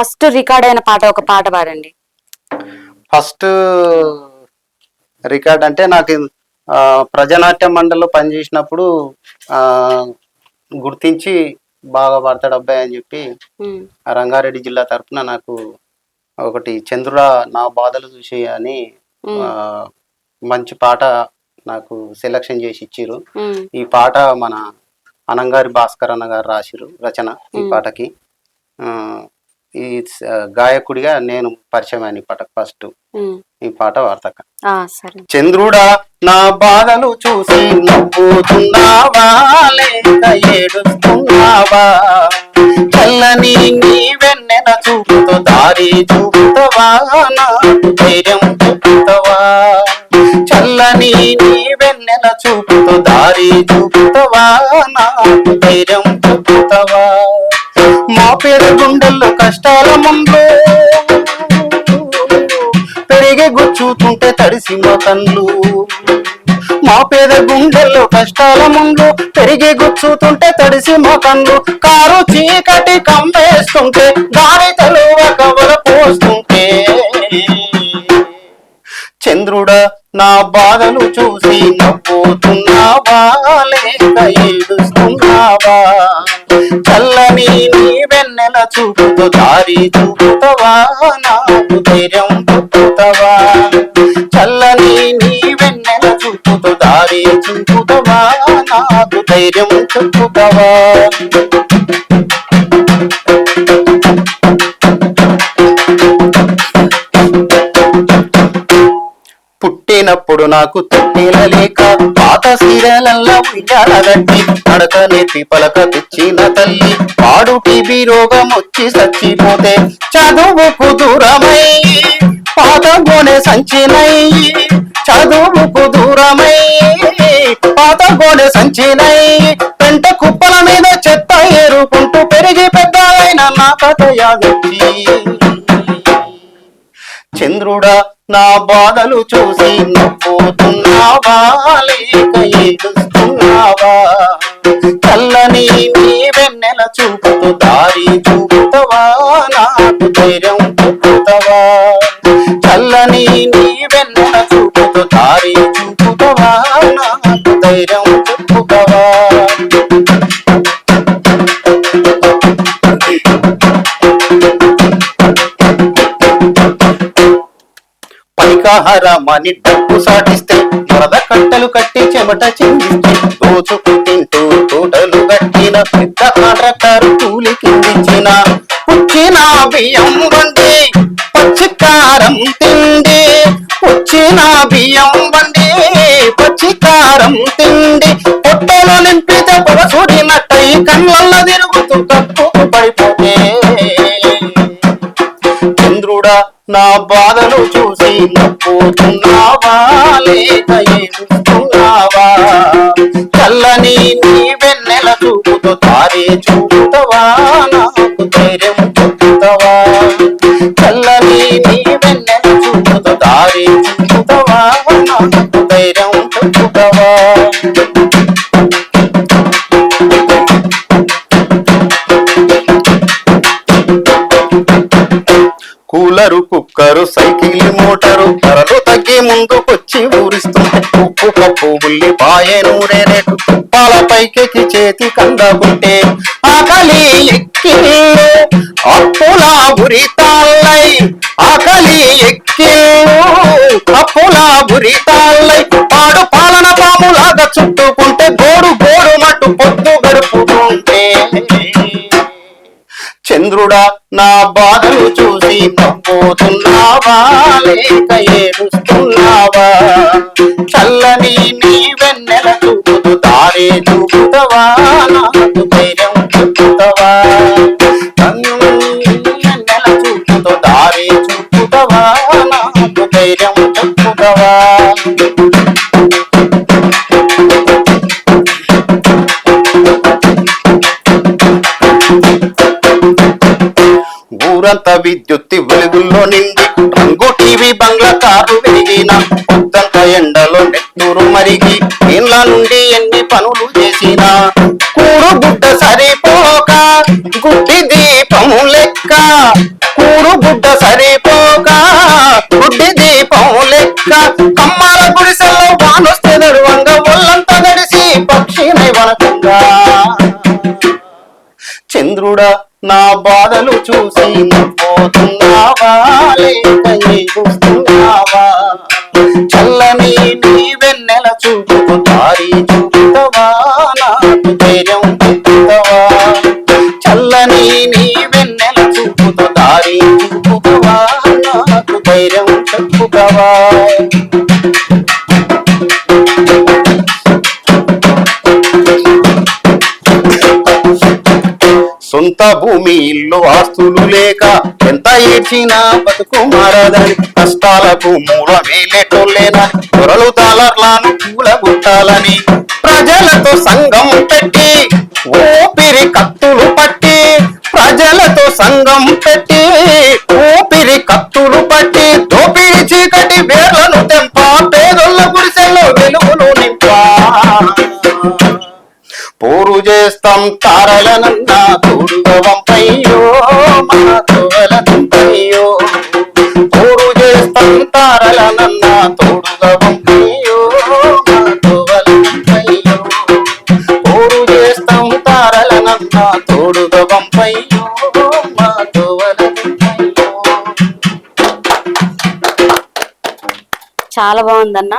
First record అయిన పాట ఒక పాట పాడండి. ఫస్ట్ రికార్డ్ అంటే నాకు ప్రజానాట్య మండలిలో పనిచేసినప్పుడు ఆ, గుర్తించి బాగా పాడతాడు అబ్బాయి అని చెప్పి రంగారెడ్డి జిల్లా తరఫున నాకు ఒకటి చంద్రుడా నా బాధలు చూసి అని మంచి పాట నాకు సెలక్షన్ చేసి ఇచ్చిర్రు. ఉమ్, ఈ పాట మన అనంగారి భాస్కర్ అన్న గారు రాసిరు రచన ఈ. పాటకి. ఈ గాయకుడిగా నేను పరిచయం ఈ పాట ఫస్ట్. ఈ పాట వార్తక చంద్రుడా నా బాధలు చూసి నవ్వుతున్నావా? లేక ఏడుస్తున్నావా? చల్లని నీ వెన్నెల చూపుతో దారి చూపుతావా? నాకు ధైర్యం చూపుతావా? చల్లని నీ వెన్నెల చూపుతో దారి చూపుతావా? నాకు ధైర్యం చూపుతావా? మా పేద గుండెల్లో కష్టాల ముందు. పెరిగే గుచ్చుతుంటే తడిసి మా కళ్ళు. మా పేద గుండెల్లో కష్టాల ముందు. పెరిగే గుచ్చుతుంటే తడిసి మా కళ్ళు. కారు చీకటి కంపేస్తుంటే దారి తలువ కవల పోస్తుంటే. చంద్రుడ నా బాధలు చూసి నవ్వుతున్నావా లేక ఏడుస్తున్నావా వెన్నెల చూపుతో దారి చూపుతావా? నాకు ధైర్యం చూపుతావా చల్లని నీ వెన్నెల చూపుతో దారి చూపుతావా? నాకు ధైర్యం చూపుతావా పుట్టినప్పుడు నాకు తొట్టిల లేక పాత సీరలల్లా ఉయ్యాలగట్టి నడక నేర్పి పలక తెచ్చిన తల్లి. పాడు టీబీ రోగం వచ్చి చచ్చిపోతే చదువుకు దూరమై పాత గోనె సంచినై. చదువుకు దూరమై పాత గోనె సంచినై. పెంట కుప్పల మీద చెత్త ఏరుకుంటూ పెరిగి పెద్ద అయిన నా కథ యాగొచ్చి. చంద్రుడా నా బాధలు చూసి నవ్వుతున్నావా? లేక ఏడుస్తున్నావా? చల్లని నీ వెన్నెల చూపుతూ దారి చూపుతావా? నాకు ధైర్యం చూపుతావా? చల్లని నీ వెన్నెల చూపుతూ దారి చూపుతావా? పైకాహారమని డబ్బు సాటిస్తే వరద కట్టలు కట్టి చెమట చెందించి రోజు తింటూ తోటలు కట్టిన పెద్ద ఆటకారు కూలి కిందించిన పుచ్చిన బియ్యం వండి పచ్చికారం తిండి. పుచ్చిన బియ్యం వండి పచ్చికారం తిండి. పొట్టలో నింపితే పొగసూడినట్టయి కళ్ళల్లో తిరుగుతూ తప్పు పడిపోతే కూడా నా బాధలు చూసి నవ్వుతున్నావా లేక ఏడుస్తున్నావా? చల్లని నీ వెన్నెల చూపుతో తారే చూపుతావా? నాకు ధైర్యం కూలరు కుక్కరు సైకిల్ మోటారు ధరలు తగ్గి ముందుకొచ్చి ఊరిస్తుంటే ఉప్పు కప్పు ఉల్లి పాయే నూనె రేటు. తుప్పాల పైకెక్కి చేతి కందకుంటే ఆకలి ఎక్కిళ్ళు అప్పుల బురితాళ్ళై ఆకలి ఎక్కిళ్ళు అప్పుల బురితాళ్ళై పాడు పాలన పాములాగా చుట్టుకుంటే గోడు గోడు మట్టు పొద్దు చంద్రుడా నా బాధలు చూసి నవ్వుతున్నావా? లేక ఏడుస్తున్నావా? చల్లని నీ వెన్నెల చూపుతూ ఊరంత విద్యుత్తి వెలుగుల్లో నిండి. రంగు టీవీ బంగ్లా కారు వెలిగిన పొద్దంత ఎండలో నెట్టూరు మరిగి ఇండ్ల నుండి ఎన్ని పనులు చేసిన. కూడు గుడ్డ సరిపోక గుడ్డి దీపం లెక్క. సరిపోక గుడ్డి దీపం లెక్క. కమ్మల గుడిసెల్లో వానొస్తే నడువంగా ఒళ్ళంతా గడిసి పక్షినై వనకుంగా చంద్రుడా నా బాధలు చూసి పోతున్నావా లేక చూస్తున్నావా చల్లని నీ వెన్నెల చూపుకు దారి చూపుతావా? నాకు ధైర్యం చెప్తావా చల్లని నీ వెన్నెల చూపుతో దారి చూపుతావా? నాకు ధైర్యం చెప్పుతావా సొంత భూమి ఇల్లు ఆస్తులు లేక ఎంత ఏడ్చినా బతుకు మారదని కష్టాలకు మూలమేలేటోళ్ళేనని దొరలు పూల గుట్టాలని ప్రజలతో సంఘం చేస్తాం తారలనన్న తోడుగా వంపయ్యో మన తోవలనంపయ్యో పోరు చేస్తాం తారలనన్న తోడుగా వంపయ్యో మన తోవలనంపయ్యో పోరు చేస్తాం తారలనన్న తోడుగా మా తోవలనంపయ్యో చాలా బాగుందన్న.